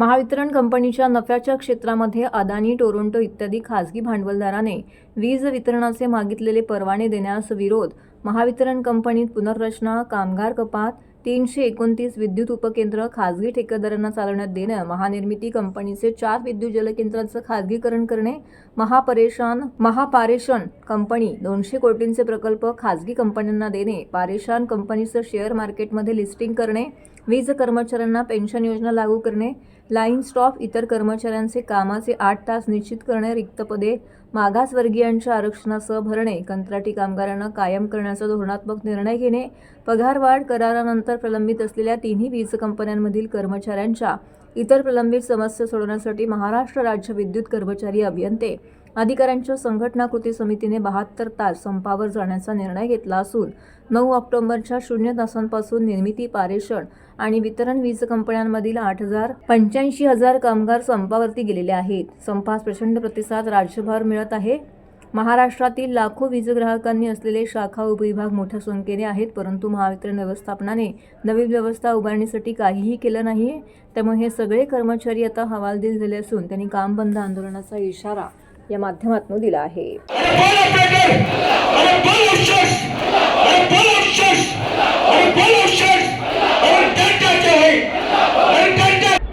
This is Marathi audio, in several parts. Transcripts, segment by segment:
महावितरण कंपनीच्या नफ्याच्या क्षेत्रामध्ये अदानी टोरोंटो इत्यादी खासगी भांडवलदाराने वीज वितरणाचे मागितलेले परवाने देण्यास विरोध महावितरण कंपनीत पुनर्रचना कामगार कपात तीनशे एकोणतीस विद्युत उपकेंद्र खासगी ठेकेदारांना चालवण्यात देणं महानिर्मिती कंपनीचे चार विद्युत जलकेंद्रांचं खासगीकरण करणे महापरेशान महापारेषण कंपनी दोनशे कोटींचे प्रकल्प खासगी कंपन्यांना देणे पारेशान कंपनीचं शेअर मार्केटमध्ये लिस्टिंग करणे वीज कर्मचाऱ्यांना पेन्शन योजना लागू करणे लाईन स्टॉप इतर कर्मचाऱ्यांचे कामाचे आठ तास निश्चित करणे रिक्त पदे मागासवर्गीयांच्या आरक्षणासह भरणे कंत्राटी कामगारांना कायम करण्याचा धोरणात्मक निर्णय घेणे पगारवाढ करारानंतर प्रलंबित असलेल्या तिन्ही वीज कंपन्यांमधील कर्मचाऱ्यांच्या इतर प्रलंबित समस्या सोडवण्यासाठी महाराष्ट्र राज्य विद्युत कर्मचारी अभियंते अधिकाऱ्यांच्या संघटना कृती समितीने बहात्तर तास संपावर जाण्याचा निर्णय घेतला असून नऊ ऑक्टोबरच्या शून्य तासांपासून निर्मिती पारेषण आणि वितरण वीज कंपन्यांमधील आठ हजार पंच्याऐंशी हजार कामगार संपावरती गेलेले आहेत. संपास प्रचंड प्रतिसाद राज्यभर मिळत आहे. महाराष्ट्रातील लाखो वीज ग्राहकांनी असलेले शाखा उपविभाग मोठ्या संख्येने आहेत परंतु महावितरण व्यवस्थापनाने नवीन व्यवस्था उभारण्यासाठी काहीही केलं नाही. त्यामुळे हे सगळे कर्मचारी आता हवालदिल झाले असून त्यांनी काम बंद आंदोलनाचा इशारा या माध्यमातून दिला आहे.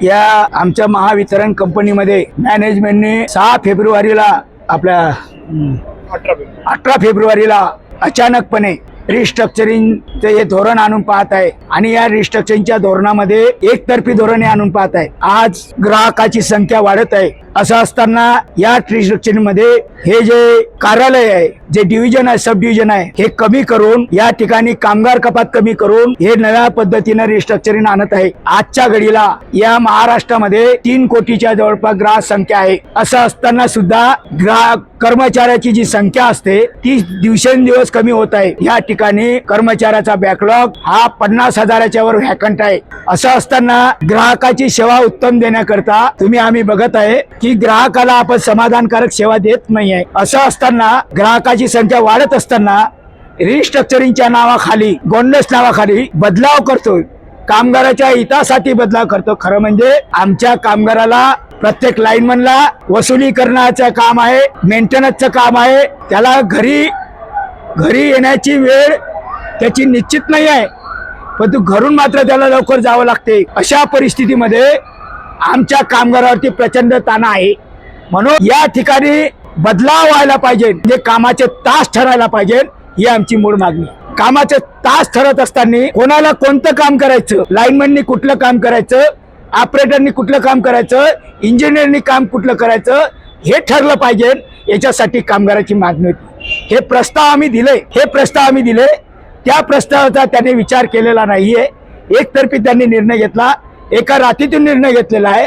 या आमच्या महावितरण कंपनीमध्ये मॅनेजमेंटने सहा फेब्रुवारीला आपल्या अठरा फेब्रुवारीला अचानकपणे रिस्ट्रक्चरिंगचे हे धोरण आणून पाहत आहे. आणि या रिस्ट्रक्चरिंगच्या धोरणामध्ये एकतर्फी धोरणे आणून पाहत आहे. आज ग्राहकाची संख्या वाढत आहे. असं असताना या रिस्ट्रक्चरिंगमध्ये हे जे कार्यालय आहे जे डिव्हिजन आहे सब डिव्हिजन आहे हे कमी करून या ठिकाणी कामगार कपात कमी करून हे नव्या पद्धतीनं रिस्ट्रक्चरिंग आणत आहे. आजच्या घडीला या महाराष्ट्रामध्ये तीन कोटीच्या जवळपास ग्राहक संख्या आहे. असं असताना सुद्धा ग्राहक कर्मचाऱ्याची जी संख्या असते ती दिवसेंदिवस कमी होत आहे. या ठिकाणी ठिकाणी कर्मचाऱ्याचा बॅकलॉग हा पन्नास हजाराच्या वर व्हॅकंट आहे. असं असताना ग्राहकाची सेवा उत्तम देण्याकरता तुम्ही आम्ही बघत आहे की ग्राहकाला आपण समाधानकारक सेवा देत नाही आहे असं असताना ग्राहकाची संख्या वाढत असताना रिस्ट्रक्चरिंगच्या नावाखाली गोंडस नावाखाली बदलाव करतोय. कामगाराच्या हितासाठी बदलाव करतो. खरं म्हणजे आमच्या कामगाराला प्रत्येक लाईनमनला वसुली करण्याचं काम आहे मेंटेनन्सचं काम आहे. त्याला घरी घरी येण्याची वेळ त्याची निश्चित नाही आहे. परंतु घरून मात्र त्याला लवकर जावं लागते. अशा परिस्थितीमध्ये आमच्या कामगारावरती प्रचंड ताणा आहे. म्हणून या ठिकाणी बदलाव व्हायला पाहिजे. म्हणजे कामाचे तास ठरायला पाहिजे. ही आमची मूळ मागणी आहे. कामाचे तास ठरत असताना कोणाला कोणतं काम करायचं? लाईनमॅननी कुठलं काम करायचं? ऑपरेटरनी कुठलं काम करायचं? इंजिनियरनी काम कुठलं करायचं? हे ठरलं पाहिजे. याच्यासाठी कामगाराची मागणी होती. हे प्रस्ताव आम्ही दिले हे प्रस्ताव आम्ही दिले. त्या प्रस्तावाचा त्यांनी विचार केलेला नाहीये. एकतर्फी त्यांनी निर्णय घेतला. एका रात्रीतून निर्णय घेतलेला आहे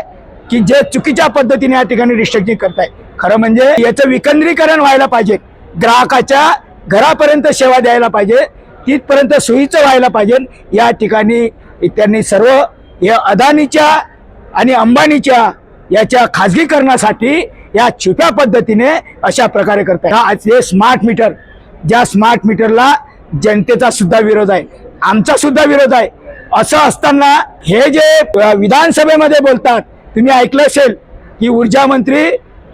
की जे चुकीच्या पद्धतीने या ठिकाणी रिस्ट्रक्टिंग करताय खरं म्हणजे याचं विकेंद्रीकरण व्हायला पाहिजे. ग्राहकाच्या घरापर्यंत सेवा द्यायला पाहिजे. तिथपर्यंत सोयीचं व्हायला पाहिजे. या ठिकाणी त्यांनी सर्व या अदानीच्या आणि अंबानीच्या याच्या खाजगीकरणासाठी या छुप्या पद्धतीने अशा प्रकारे करताय. आज हे स्मार्ट मीटर ज्या स्मार्ट मीटरला जनतेचा सुद्धा विरोध आहे. आमचा सुद्धा विरोध आहे. असं असताना हे जे विधानसभेमध्ये बोलतात तुम्ही ऐकलं असेल की ऊर्जा मंत्री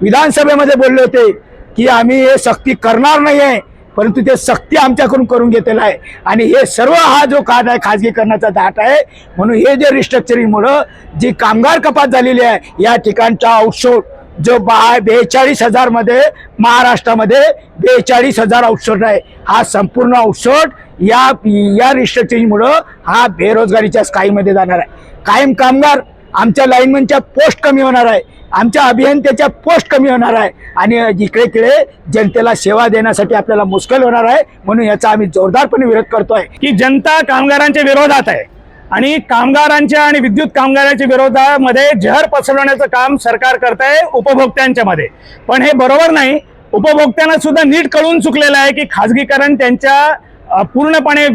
विधानसभेमध्ये बोलले होते की आम्ही हे सक्ती करणार नाही आहे परंतु ते सक्ती आमच्याकडून करून घेतलेलं आहे. आणि हे सर्व हा जो काट आहे खाजगीकरणाचा दाट आहे. म्हणून हे जे रिस्ट्रक्चरिंगमुळं जी कामगार कपात झालेली आहे या ठिकाणचा आउटसोर्स जो बा बेचाळीस हजारमध्ये महाराष्ट्रामध्ये बेचाळीस हजार औषध आहे. हा संपूर्ण औषध या या रिस्ट्रक्चरिंगमुळं हा बेरोजगारीच्या स्काईमध्ये जाणार आहे. कायम कामगार आमच्या लाईनमनच्या पोस्ट कमी होणार आहे. आमच्या अभियंत्याच्या पोस्ट कमी होणार आहे. आणि इकडे तिकडे जनतेला सेवा देण्यासाठी आपल्याला मुश्किल होणार आहे. म्हणून याचा आम्ही जोरदारपणे विरोध करतोय. की जनता कामगारांच्या विरोधात आहे. आणि कामगारांच्या आणि विद्युत कामगारांच्या विरोधामध्ये जहर पसरवण्याचं काम सरकार करत आहे उपभोक्त्यांच्या मध्ये. पण हे बरोबर नाही. उपभोक्त्यांना सुद्धा नीट कळून चुकलेलं आहे की खाजगीकरण त्यांच्या पूर्णपणे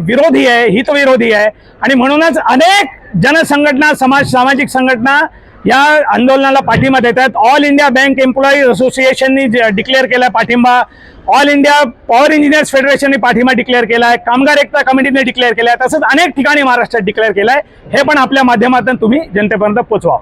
विरोधी आहे हितविरोधी आहे. आणि म्हणूनच अनेक जनसंघटना समाज सामाजिक संघटना या आंदोलनाला पाठिंबा देत आहेत ऑल इंडिया बँक एम्प्लॉई असोसिएशननी डिक्लेअर केला पाठिंबा. ऑल इंडिया पॉवर इंजिनियर्स फेडरेशनने पाठिंबा डिक्लेअर केला आहे कामगार एकता कमिटीने डिक्लेअर केला आहे तसंच अनेक ठिकाणी महाराष्ट्रात डिक्लेअर केला आहे हे पण आपल्या माध्यमातून तुम्ही जनतेपर्यंत पोचवा.